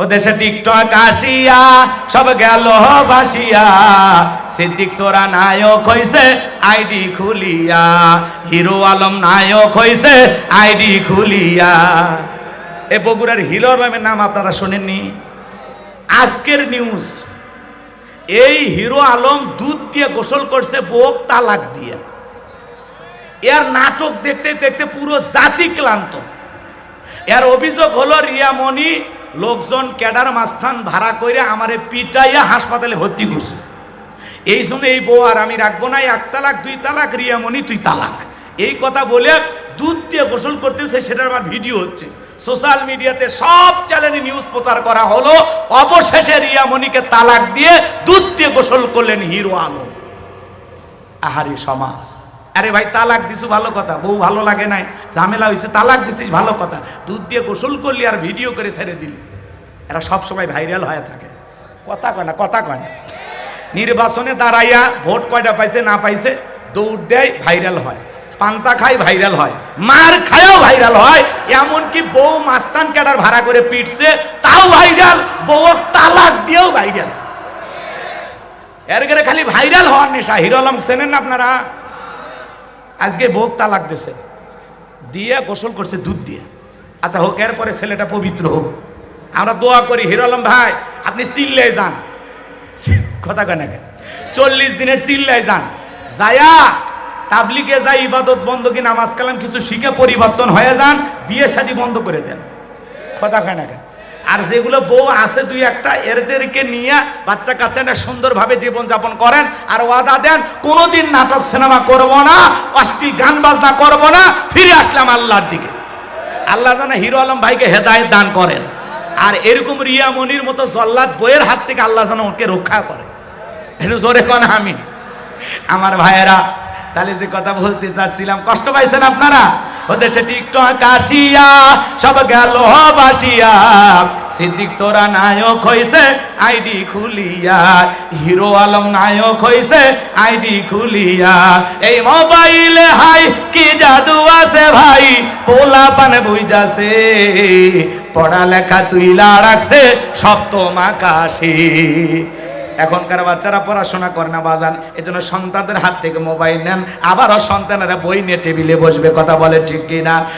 ও দেশে টিকটক আসিয়া, সব গেল ভাসিয়া। সিদ্দিক সোরা নায়ক হইছে, আইডি খুলিয়া। হিরো আলম নায়ক হইছে, আইডি খুলিয়া। এ বগুড়ার হিরো আলমের নাম আপনারা শোনেননি? আজকের নিউজ এই হিরো আলম দুধ দিয়ে গোসল করছে বোক তালাক দিয়ে। এর নাটক দেখতে দেখতে পুরো জাতি ক্লান্ত। এর অভিযোগ হলো রিয়ামণি লোকজন ক্যাডার মাস্থান ভাড়া করে আমারে পিটাইয়া হাসপাতালে ভর্তি করছে। এই জন্য এই বউ আর আমি রাখব না, এক তালাক, দুই তালাক, রিয়ামণি, তুই তালাক। এই কথা বলে দুধ দিয়ে গোসল করতেছে, সেটার আমার ভিডিও হচ্ছে। সোশ্যাল মিডিয়াতে সব চ্যানেলে নিউজ প্রচার করা হলো, অবশেষে রিয়ামণিকে তালাক দিয়ে দুধ দিয়ে গোসল করলেন হিরো আলম। আহারি সমাজ। আরে ভাই, তালাক দিছু ভালো কথা, বউ ভালো লাগে নাই, ঝামেলা হয়েছে তালাক দিছিস ভালো কথা, দুধ দিয়ে গোসল করলি আর ভিডিও করে ছেড়ে দিলি। এরা সব সময় ভাইরাল হয়ে থাকে। কথা কয় না, কথা কয় না। নির্বাচনে দাঁড়াইয়া ভোট কয়টা পাইছে, না পাইছে, দৌড় দেয়, ভাইরাল হয়। পান্তা খায়, ভাইরাল হয়। মার খায়ও ভাইরাল হয়। এমনকি বউ মাস্তান ক্যাডার ভাড়া করে পিটছে, তাও ভাইরাল। বউ তালাক দিয়েও ভাইরাল। এর খালি ভাইরাল হওয়ার নেশা। হিরো আলম চেনেন না আপনারা? আজকে বউ তালাক দিছে। দিয়ে গোসল করছে দুধ দিয়ে। আচ্ছা হোক, এরপরে ছেলেটা পবিত্র হোক। আমরা দোয়া করি, হিরো আলম ভাই, আপনি চিল্লাই যান। কথা কেন? চল্লিশ দিনের চিল্লাই যান। যায়া তাবলিগে যাই ইবাদত বন্ধ কি নামাজ কালাম কিছু শিখে পরিবর্তন হয়ে যান, বিয়ে শাদী বন্ধ করে দেন। কথা কেন? আর যেগুলো বউ আছে দুই একটা, এদেরকে নিয়ে বাচ্চা কাচ্চারা সুন্দরভাবে জীবনযাপন করেন আর ওয়াদা দেন, কোনোদিন নাটক সিনেমা করব না অশ্লীল গান বাজনা করব না, ফিরে আসলাম আল্লাহর দিকে। আল্লাহ যেন হিরো আলম ভাইকে হেদায়েত দান করেন। আর এরকম রিয়া মনির মতো জল্লাদ বইয়ের হাত থেকে আল্লাহ যেন ওকে রক্ষা করে। একটু জোরে কন আমি আমার ভাইয়েরা, তাহলে যে কথা বলতে চাচ্ছিলাম, কষ্ট পাইছেন আপনারা? ও দেশে টিকটক আসিয়া, সব গেল বাসিয়া সিদ্দিক সোরা নায়ক হইছে, আইডি খুলিয়া। হিরো আলম নায়ক হইছে, আইডি খুলিয়া। এই মোবাইলে হাই, কি জাদু আছে ভাই? পোলা পান বুঝাছে পড়ালেখা তুইলা রাখছে, সপ্তম আকাশে। এখনকার বাচ্চারা পড়াশোনা করে না, বাজান। এজন্য সন্তানদের হাত থেকে মোবাইল নেন। আবারও সন্তানেরা বই নিয়ে টেবিলে বসবে, কথা বলে ঠিক কিনা?